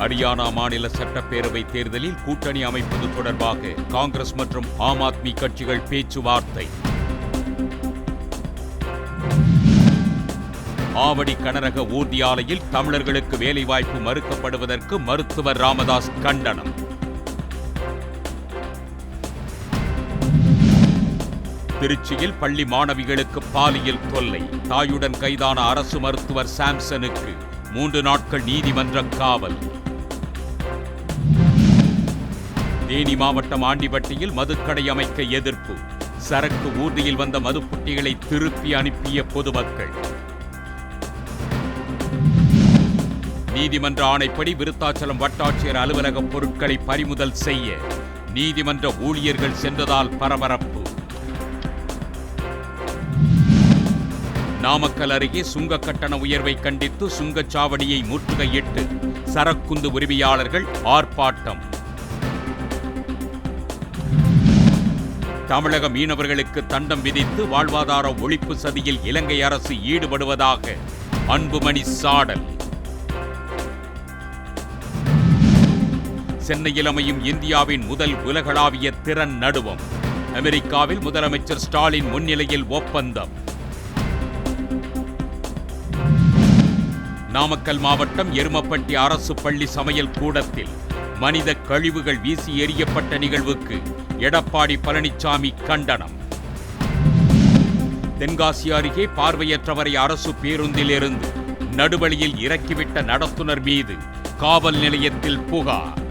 ஹரியானா மாநில சட்டப்பேரவை தேர்தலில் கூட்டணி அமைப்பது தொடர்பாக காங்கிரஸ் மற்றும் ஆம் ஆத்மி கட்சிகள் பேச்சுவார்த்தை. ஆவடி கனரக ஊர்தி ஆலையில் தமிழர்களுக்கு வேலைவாய்ப்பு மறுக்கப்படுவதற்கு மருத்துவர் ராமதாஸ் கண்டனம். திருச்சியில் பள்ளி மாணவிகளுக்கு பாலியல் தொல்லை தாயுடன் கைதான அரசு மருத்துவர் சாம்சனுக்கு மூன்று நாட்கள் நீதிமன்ற காவல். தேனி மாவட்டம் ஆண்டிபட்டியில் மதுக்கடை அமைக்க எதிர்ப்பு. சரக்கு ஊர்தியில் வந்த மதுப்புட்டிகளை திருப்பி அனுப்பிய பொதுமக்கள். நீதிமன்ற ஆணைப்படி விருத்தாச்சலம் வட்டாட்சியர் அலுவலக பொருட்களை பறிமுதல் செய்ய நீதிமன்ற ஊழியர்கள் சென்றதால் பரபரப்பு. நாமக்கல் அருகே சுங்க கட்டண உயர்வை கண்டித்து சுங்கச்சாவடியை முற்றுகையிட்டு சரக்குந்து உரிமையாளர்கள் ஆர்ப்பாட்டம். தமிழக மீனவர்களுக்கு தண்டம் விதித்து வாழ்வாதார ஒழிப்பு சதியில் இலங்கை அரசு ஈடுபடுவதாக அன்புமணி சாடல். சென்னையில் அமையும் இந்தியாவின் முதல் உலகளாவிய திறன் நடுவம். அமெரிக்காவில் முதலமைச்சர் ஸ்டாலின் முன்னிலையில் ஒப்பந்தம். நாமக்கல் மாவட்டம் எருமப்பட்டி அரசு பள்ளி சமையல் கூடத்தில் மனித கழிவுகள் வீசி எறியப்பட்ட நிகழ்வுக்கு எடப்பாடி பழனிசாமி கண்டனம். தென்காசி அருகே பார்வையற்றவரை அரசு பேருந்திலிருந்து நடுவழியில் இறக்கிவிட்ட நடத்துனர் மீது காவல் நிலையத்தில் புகார்.